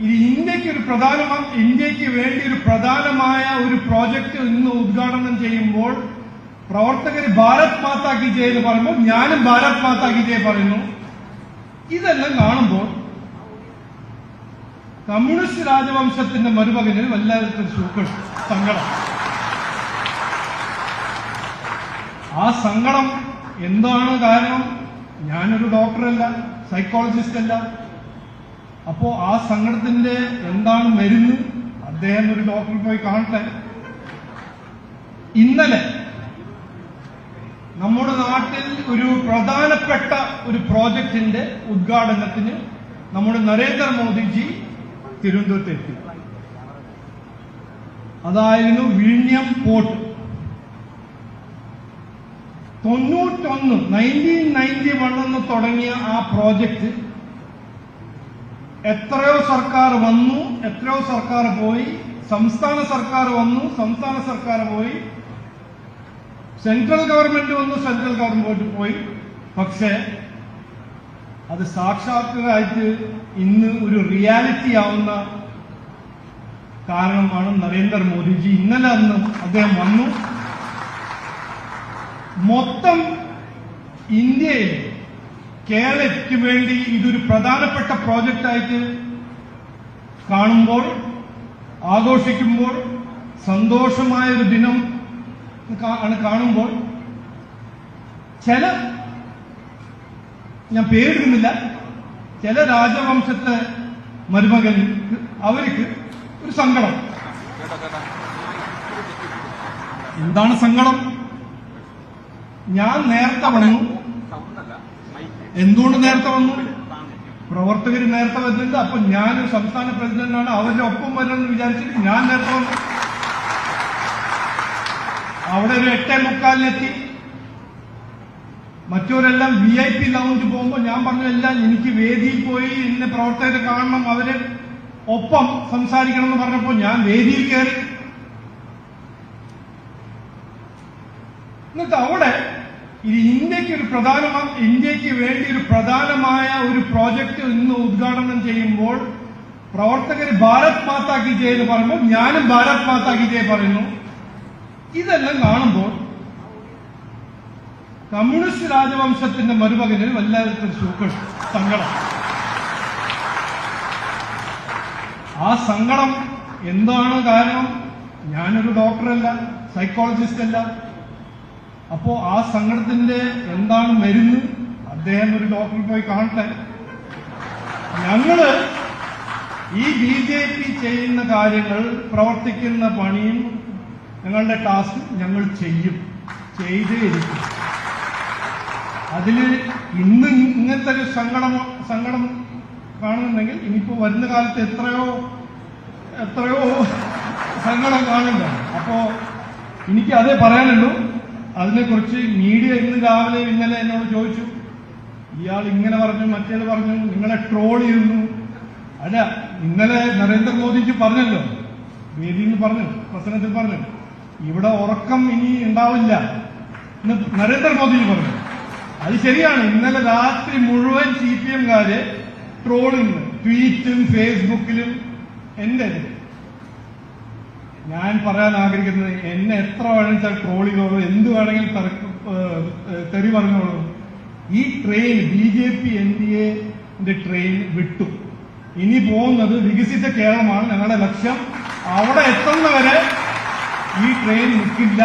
ഇത് ഇന്ത്യയ്ക്ക് ഒരു പ്രധാന ഇന്ത്യയ്ക്ക് വേണ്ടി ഒരു പ്രധാനമായ ഒരു പ്രോജക്റ്റ് ഇന്ന് ഉദ്ഘാടനം ചെയ്യുമ്പോൾ പ്രവർത്തകർ ഭാരത് മാതാ കി ജയ് എന്ന് പറയുമ്പോൾ ഞാനും ഭാരത് മാതാ കി ജയ് പറയുന്നു. ഇതെല്ലാം കാണുമ്പോൾ കമ്മ്യൂണിസ്റ്റ് രാജവംശത്തിന്റെ മരുമകന് വല്ലാത്ത സൂക്കർ സങ്കടം. ആ സങ്കടം എന്താണ് കാരണം? ഞാനൊരു ഡോക്ടറല്ല സൈക്കോളജിസ്റ്റ് അല്ല അപ്പോ ആ സങ്കടത്തിന്റെ എന്താണ് മരുന്ന്? അദ്ദേഹം ഒരു ഡോക്ടറിൽ പോയി കാണട്ടെ. ഇന്നലെ നമ്മുടെ നാട്ടിൽ ഒരു പ്രധാനപ്പെട്ട ഒരു പ്രോജക്റ്റിന്റെ ഉദ്ഘാടനത്തിന് നമ്മുടെ നരേന്ദ്രമോദിജി തിരുവനന്തപുരത്തെത്തി അതായിരുന്നു വിഴിഞ്ഞം പോർട്ട്. തൊണ്ണൂറ്റൊന്ന് നയന്റീൻ നയന്റി വണ്ണെന്ന് തുടങ്ങിയ ആ പ്രോജക്റ്റ് എത്രയോ സർക്കാർ വന്നു എത്രയോ സർക്കാർ പോയി സംസ്ഥാന സർക്കാർ വന്നു സംസ്ഥാന സർക്കാർ പോയി. സെൻട്രൽ ഗവൺമെന്റ് വന്നു സെൻട്രൽ ഗവൺമെന്റ് പോയി. പക്ഷേ അത് സാക്ഷാത്കാരമായിട്ട് ഇന്ന് ഒരു റിയാലിറ്റി ആവുന്ന കാരണമാണ് നരേന്ദ്രമോദിജി ഇന്നലെ അന്ന് അദ്ദേഹം വന്നു. മൊത്തം ഇന്ത്യയിൽ കേരളയ്ക്ക് വേണ്ടി ഇതൊരു പ്രധാനപ്പെട്ട പ്രോജക്റ്റായിട്ട് കാണുമ്പോൾ ആഘോഷിക്കുമ്പോൾ സന്തോഷമായൊരു ദിനം ആണ് കാണുമ്പോൾ ചില ഞാൻ പേരിടുന്നില്ല ചില രാജവംശത്തെ മരുമകൻ അവർക്ക് ഒരു സങ്കടം. എന്താണ് സങ്കടം? ഞാൻ നേരത്തെ വന്നു. എന്തുകൊണ്ട് നേരത്തെ വന്നു? പ്രവർത്തകർ നേരത്തെ വരുന്നുണ്ട് അപ്പൊ ഞാൻ സംസ്ഥാന പ്രസിഡന്റാണ്. അവരുടെ ഒപ്പം വരണമെന്ന് വിചാരിച്ചിട്ട് ഞാൻ നേരത്തെ വന്നു. അവിടെ ഒരു എട്ടേ മുക്കാലിലെത്തി. മറ്റവരെല്ലാം വി ഐ പി ലൗഞ്ച് പോകുമ്പോൾ ഞാൻ പറഞ്ഞതെല്ലാം എനിക്ക് വേദിയിൽ പോയി എന്നെ പ്രവർത്തകരെ കാണണം അവർ ഒപ്പം സംസാരിക്കണം എന്ന് പറഞ്ഞപ്പോൾ ഞാൻ വേദിയിൽ കയറി. എന്നിട്ട് അവിടെ ഇത് ഇന്ത്യയ്ക്ക് ഒരു പ്രധാന ഇന്ത്യയ്ക്ക് വേണ്ടി ഒരു പ്രധാനമായ ഒരു പ്രോജക്റ്റ് ഇന്ന് ഉദ്ഘാടനം ചെയ്യുമ്പോൾ പ്രവർത്തകർ ഭാരത് മാതാ ജയ എന്ന് പറയുമ്പോൾ ഞാനും ഭാരത് മാതാ ജയ പറയുന്നു. ഇതെല്ലാം കാണുമ്പോൾ കമ്മ്യൂണിസ്റ്റ് രാജവംശത്തിന്റെ മരുമകന് സൂക്കർ സങ്കടം. ആ സങ്കടം എന്താണ് കാരണം? ഞാനൊരു ഡോക്ടറല്ല സൈക്കോളജിസ്റ്റ് അല്ല അപ്പോ ആ സങ്കടത്തിന്റെ എന്താണ് മരുന്ന് അദ്ദേഹം ഒരു ഡോക്ടറിൽ പോയി കാണട്ടെ. ഞങ്ങൾ ഈ ബി ജെ പി ചെയ്യുന്ന കാര്യങ്ങൾ പ്രവർത്തിക്കുന്ന പണിയും ഞങ്ങളുടെ ടാസ്ക് ഞങ്ങൾ ചെയ്യും. ചെയ്തേ ഇരിക്കും അതിൽ ഇന്ന് ഇങ്ങനത്തെ ഒരു സങ്കടം സങ്കടം കാണുന്നുണ്ടെങ്കിൽ ഇനിയിപ്പോ വരുന്ന കാലത്ത് എത്രയോ എത്രയോ സങ്കടം കാണുന്നുണ്ട്. അപ്പോ എനിക്ക് അതേ പറയാനുള്ളൂ. അതിനെക്കുറിച്ച് മീഡിയ ഇന്ന് രാവിലെ ഇന്നലെ എന്നോട് ചോദിച്ചു. ഇയാൾ ഇങ്ങനെ പറഞ്ഞു മറ്റേത് പറഞ്ഞു നിങ്ങളെ ട്രോൾ ചെയ്യുന്നു. അല്ല ഇന്നലെ നരേന്ദ്രമോദിജി പറഞ്ഞല്ലോ വേദിയിൽ പറഞ്ഞു പ്രസംഗത്തിൽ പറഞ്ഞു ഇവിടെ ഉറക്കം ഇനി ഉണ്ടാവില്ല എന്ന് നരേന്ദ്രമോദിജി പറഞ്ഞു. അത് ശരിയാണ്. ഇന്നലെ രാത്രി മുഴുവൻ സി പി എംകാര് ട്രോളിങ് ട്വീറ്റും ഫേസ്ബുക്കിലും എന്റെ ഞാൻ പറയാൻ ആഗ്രഹിക്കുന്നത് എന്നെ എത്ര വേണമെന്നുവെച്ചാൽ ട്രോൾ ചെയ്തോളൂ എന്ത് വേണമെങ്കിലും തറ- പറഞ്ഞോളൂ. ഈ train B J P N D എന്റെ ട്രെയിൻ വിട്ടു. ഇനി പോകുന്നത് വികസിച്ച കേരളമാണ്. ഞങ്ങളുടെ ലക്ഷ്യം അവിടെ എത്തുന്നവരെ ഈ ട്രെയിൻ നിൽക്കില്ല